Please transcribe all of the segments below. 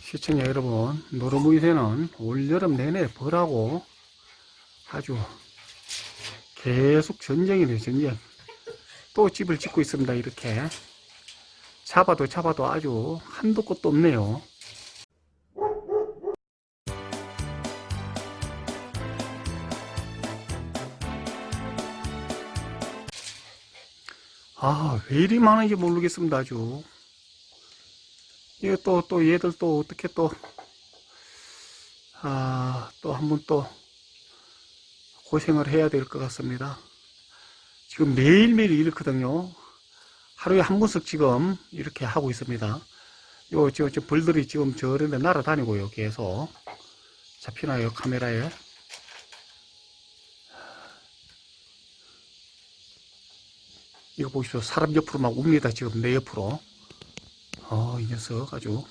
시청자 여러분, 노르무이새는 올여름 내내 벌하고 아주 계속 전쟁이네요, 전쟁. 또 집을 짓고 있습니다, 이렇게. 잡아도 잡아도 아주 한도 끝도 없네요. 아, 왜 이리 많은지 모르겠습니다, 아주. 이거 또, 또 얘들 또 어떻게 또, 아, 또 한 번 또 고생을 해야 될 것 같습니다. 지금 매일매일 이렇거든요. 하루에 한 번씩 지금 이렇게 하고 있습니다. 요, 저, 저 벌들이 지금 저런데 날아다니고요, 계속. 잡히나요, 카메라에? 이거 보십시오. 사람 옆으로 막 웁니다, 지금 내 옆으로. 어, 이 녀석 아주.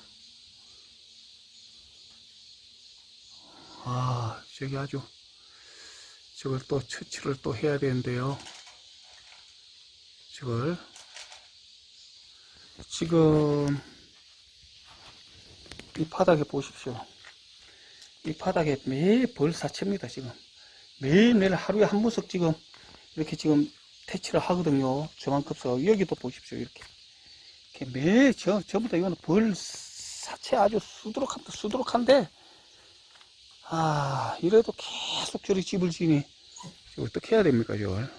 아, 저기 아주. 저걸 또 처치를 또 해야 되는데요. 저걸. 지금, 이 바닥에 보십시오. 이 바닥에 매일 벌사체입니다, 지금. 매일매일 하루에 한 번씩 지금, 이렇게 지금 퇴치를 하거든요. 저만큼서. 여기도 보십시오, 이렇게. 매, 저, 전부 다 이거는 벌 사체 아주 수두룩합니다. 수두룩한데, 아, 이래도 계속 저리 집을 지니, 저 어떻게 해야 됩니까, 저걸?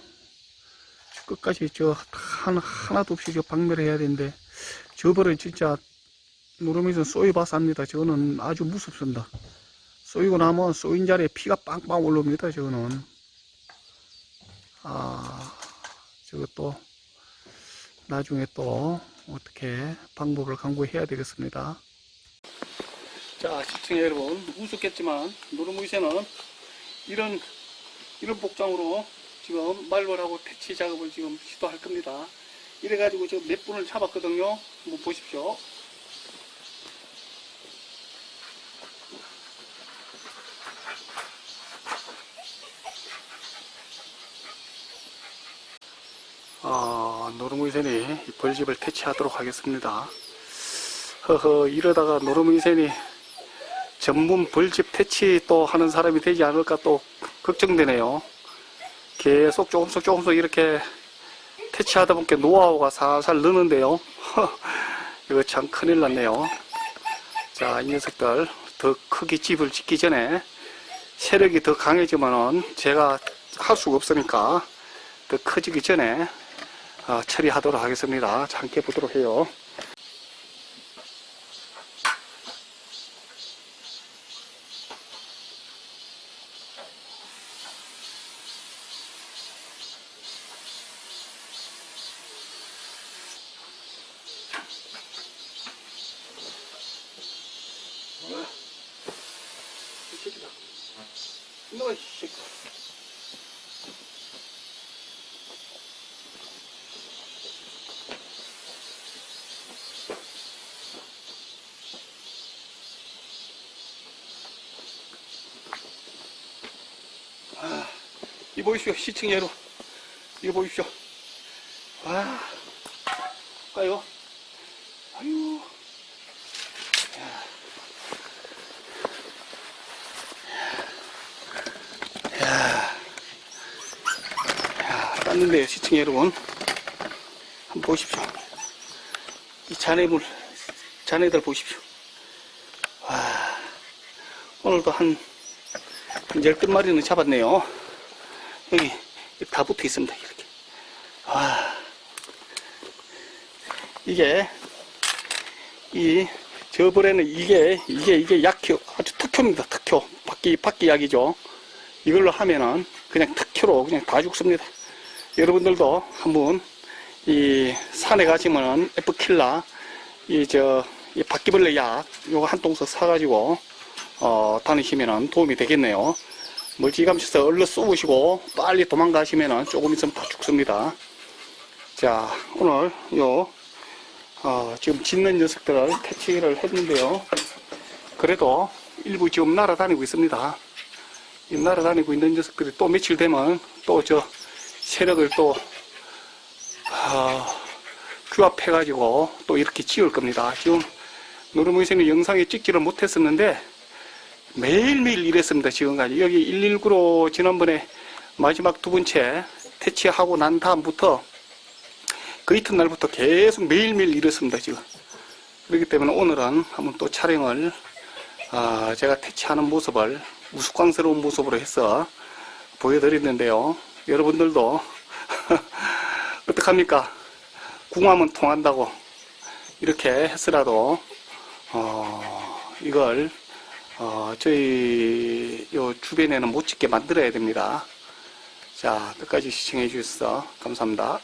저 끝까지 저, 하나, 하나도 없이 저 박멸해야 되는데, 저 벌은 진짜, 누르면서 쏘여봐서 합니다. 저거는 아주 무섭습니다. 쏘이고 나면 쏘인 자리에 피가 빵빵 올라옵니다, 저거는. 아, 저것도, 나중에 또, 어떻게 방법을 강구해야 되겠습니다. 자, 시청자 여러분, 우습겠지만 노르무이새는 이런 이런 복장으로 지금 말벌하고 퇴치 작업을 지금 시도할 겁니다. 이래가지고 지금 몇 분을 잡았거든요. 한번 보십시오. 아, 노르무이새니 이 벌집을 퇴치하도록 하겠습니다. 허허, 이러다가 노르무이새니 전문 벌집 퇴치 또 하는 사람이 되지 않을까 또 걱정되네요. 계속 조금씩 조금씩 이렇게 퇴치하다 보니까 노하우가 살살 느는데요. 이거 참 큰일 났네요. 자, 이 녀석들 더 크게 집을 짓기 전에 세력이 더 강해지면은 제가 할 수가 없으니까 더 커지기 전에 어, 처리하도록 하겠습니다. 자, 함께 보도록 해요. 이 보십시오. 시층 예로. 이거 보십시오. 와, 까요. 아유. 야, 땄는데요, 시층 여러분. 한번 보십시오. 이 자네물, 자네들 보십시오. 와, 오늘도 한, 한 열댓 마리는 잡았네요. 여기, 다 붙어 있습니다, 이렇게. 와, 이게, 이, 저번에는 이게, 이게, 이게 약효, 아주 특효입니다, 특효. 바퀴, 바퀴 약이죠. 이걸로 하면은 그냥 특효로 그냥 다 죽습니다. 여러분들도 한번 이 산에 가시면은 에프킬라 이 저 이 바퀴벌레 약 요거 한 통씩 사가지고 어 다니시면은 도움이 되겠네요. 멀찌감쳐서 얼른 쏘으시고 빨리 도망가시면은 조금 있으면 다 죽습니다. 자 오늘 요 어, 지금 짖는 녀석들을 퇴치를 했는데요. 그래도 일부 지금 날아다니고 있습니다. 이 날아다니고 있는 녀석들이 또 며칠 되면 또 저 세력을 또 아, 규합해가지고 또 이렇게 지을 겁니다. 지금 노르모이스는 영상에 찍지를 못했었는데 매일매일 일했습니다. 지금까지 여기 119로 지난번에 마지막 두 번째 퇴치하고 난 다음부터 그 이튿날부터 계속 매일매일 일했습니다. 지금 그렇기 때문에 오늘은 한번 또 촬영을 아, 제가 퇴치하는 모습을 우스꽝스러운 모습으로 해서 보여드렸는데요. 여러분들도 어떡합니까? 궁하면 통한다고 이렇게 했으라도 어, 이걸 어, 저희 요 주변에는 못 찍게 만들어야 됩니다. 자, 끝까지 시청해 주셔서 감사합니다.